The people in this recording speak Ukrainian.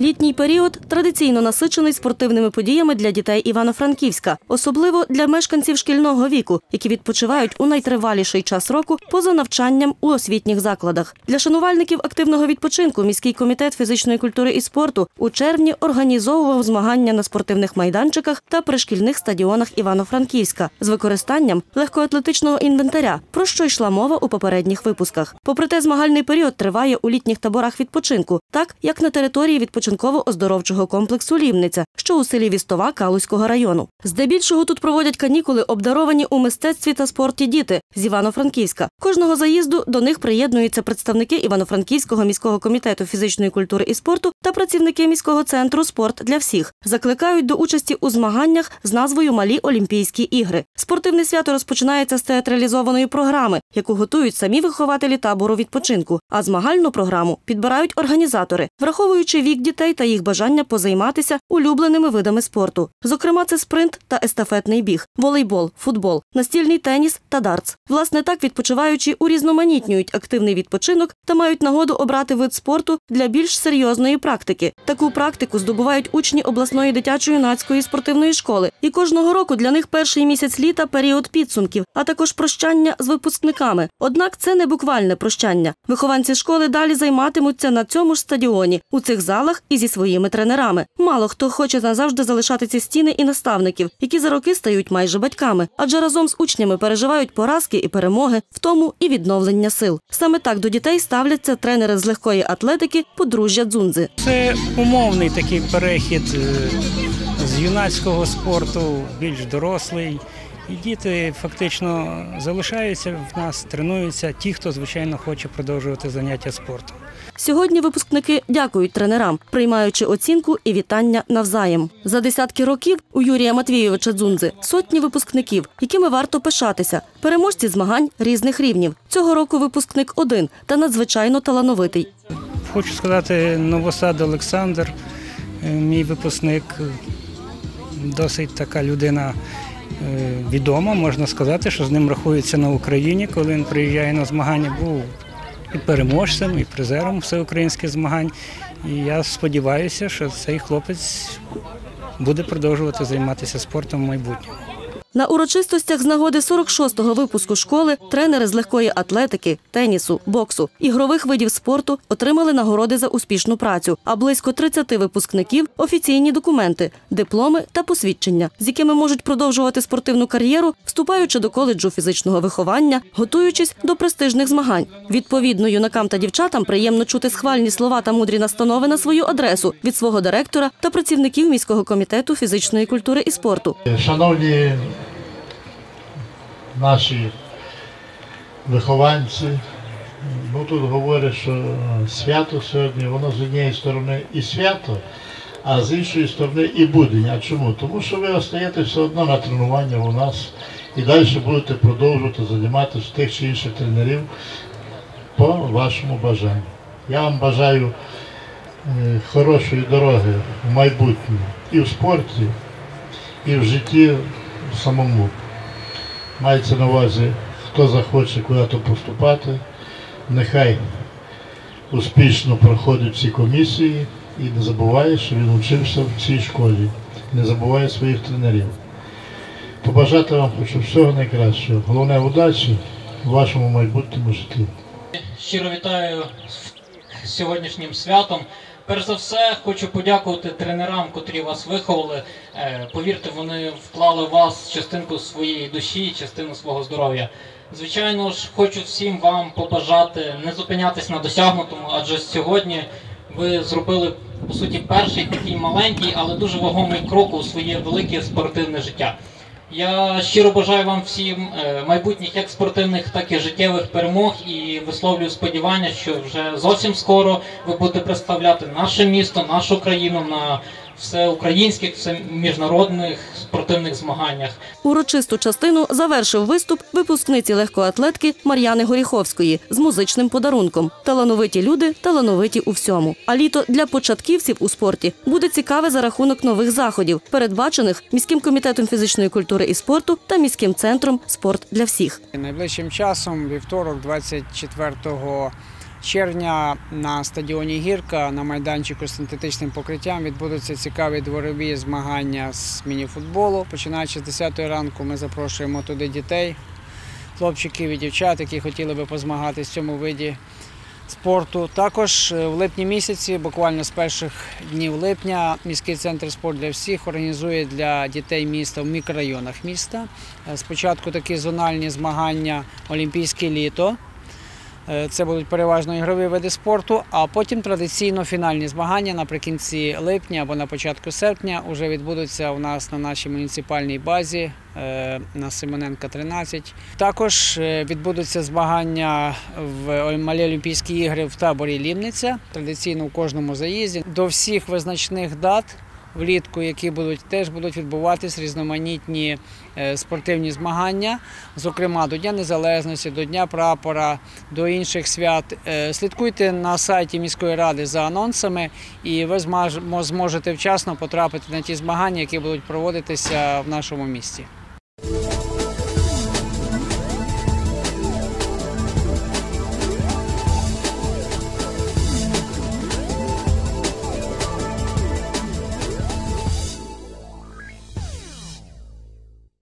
Літній період традиційно насичений спортивними подіями для дітей Івано-Франківська, особливо для мешканців шкільного віку, які відпочивають у найтриваліший час року поза навчанням у освітніх закладах. Для шанувальників активного відпочинку міський комітет фізичної культури і спорту у червні організовував змагання на спортивних майданчиках та пришкільних стадіонах Івано-Франківська з використанням легкоатлетичного інвентаря, про що йшла мова у попередніх випусках. Попри те, змагальний період триває у літніх таборах відпочинку, так як на території відпочинково-оздоровчого комплексу Лівниця, що у селі Вістова Калузького району. Здебільшого тут проводять канікули, обдаровані у мистецтві та спорті діти з Івано-Франківська. Кожного заїзду до них приєднуються представники Івано-Франківського міського комітету фізичної культури і спорту та працівники міського центру Спорт для всіх закликають до участі у змаганнях з назвою Малі Олімпійські ігри. Спортивне свято розпочинається з театралізованої програми, яку готують самі вихователі табору відпочинку. А змагальну програму підбирають організатори, враховуючи вік дітей та їх бажання позайматися улюбленими видами спорту. Зокрема, це спринт та естафетний біг, волейбол, футбол, настільний теніс та дартс. Власне, так відпочиваючи урізноманітнюють активний відпочинок та мають нагоду обрати вид спорту для більш серйозної практики. Таку практику здобувають учні обласної дитячо-юнацької спортивної школи. І кожного року для них перший місяць літа період підсумків, а також прощання з випускниками. Однак це не буквальне прощання. Вихованці школи далі займатимуться на цьому ж стадіоні, у цих залах і зі своїми тренерами. Мало хто хоче назавжди залишати ці стіни і наставників, які за роки стають майже батьками, адже разом з учнями переживають поразки і перемоги, втому і відновлення сил. Саме так до дітей ставляться тренери з легкої атлетики подружжя Дзунзи. Це умовний такий перехід е, з юнацького спорту, більш дорослий. І діти фактично залишаються в нас, тренуються ті, хто звичайно хоче продовжувати заняття спортом. Сьогодні випускники дякують тренерам, приймаючи оцінку і вітання навзаєм. За десятки років у Юрія Матвійовича Дзунзи сотні випускників, якими варто пишатися, переможці змагань різних рівнів. Цього року випускник один та надзвичайно талановитий. Хочу сказати, Новосад Олександр, е, мій випускник, досить така людина е, відома. Можна сказати, що з ним рахується на Україні, коли він приїжджає на змагання. Був і переможцем, і призером всеукраїнських змагань. І я сподіваюся, що цей хлопець буде продовжувати займатися спортом в майбутньому. На урочистостях з нагоди 46-го випуску школи тренери з легкої атлетики, тенісу, боксу, ігрових видів спорту отримали нагороди за успішну працю, а близько 30 випускників офіційні документи, дипломи та посвідчення, з якими можуть продовжувати спортивну кар'єру, вступаючи до коледжу фізичного виховання, готуючись до престижних змагань. Відповідно, юнакам та дівчатам приємно чути схвальні слова та мудрі настанови на свою адресу від свого директора та працівників міського комітету фізичної культури і спорту. Шановні наші вихованці, ну тут говорять, що свято сьогодні, воно з однієї сторони і свято, а з іншої сторони і будень. А чому? Тому що ви остаєте все одно на тренування у нас і далі будете продовжувати займатися тих чи інших тренерів по вашому бажанню. Я вам бажаю е, хорошої дороги в майбутнє і в спорті, і в житті самому. Мається на увазі, хто захоче куди-то поступати, нехай успішно проходить всі комісії і не забуває, що він вчився в цій школі, не забуває своїх тренерів. Побажати вам хочу всього найкращого. Головне удачі в вашому майбутньому житті. Щиро вітаю з сьогоднішнім святом. Перш за все, хочу подякувати тренерам, котрі вас виховали. Е, Повірте, вони вклали в вас частинку своєї душі, частину свого здоров'я. Звичайно ж, хочу всім вам побажати не зупинятись на досягнутому, адже сьогодні ви зробили по суті перший такий маленький, але дуже вагомий крок у своє велике спортивне життя. Я щиро бажаю вам всім е, майбутніх як спортивних, так і життєвих перемог і висловлюю сподівання, що вже зовсім скоро ви будете представляти наше місто, нашу країну на всеукраїнських, всеміжнародних спортивних змаганнях. Урочисту частину завершив виступ випускниці легкоатлетки Мар'яни Горіховської з музичним подарунком. Талановиті люди, талановиті у всьому. А літо для початківців у спорті буде цікаве за рахунок нових заходів, передбачених міським комітетом фізичної культури і спорту та міським центром Спорт для всіх. Найближчим часом, вівторок, 24 червня на стадіоні Гірка на майданчику з синтетичним покриттям відбудуться цікаві дворові змагання з мініфутболу. Починаючи з 10 ранку, ми запрошуємо туди дітей, хлопчиків і дівчат, які хотіли би позмагатися в цьому виді спорту. Також е, в липні місяці, буквально з перших днів липня, міський центр спорт для всіх організує для дітей міста в мікрорайонах міста. Е, Спочатку такі зональні змагання Олімпійське літо. Е, Це будуть переважно ігрові види спорту, а потім традиційно фінальні змагання наприкінці липня або на початку серпня вже відбудуться у нас на нашій муніципальній базі е, на Симоненка 13. Також е, відбудуться змагання в Малі Олімпійські ігри в таборі Лімниця, традиційно у кожному заїзді. До всіх визначних дат влітку, які будуть теж будуть відбуватись різноманітні е, спортивні змагання, зокрема до Дня Незалежності, до Дня прапора, до інших свят. Е, Слідкуйте на сайті міської ради за анонсами, і ви зможете вчасно потрапити на ті змагання, які будуть проводитися в нашому місті.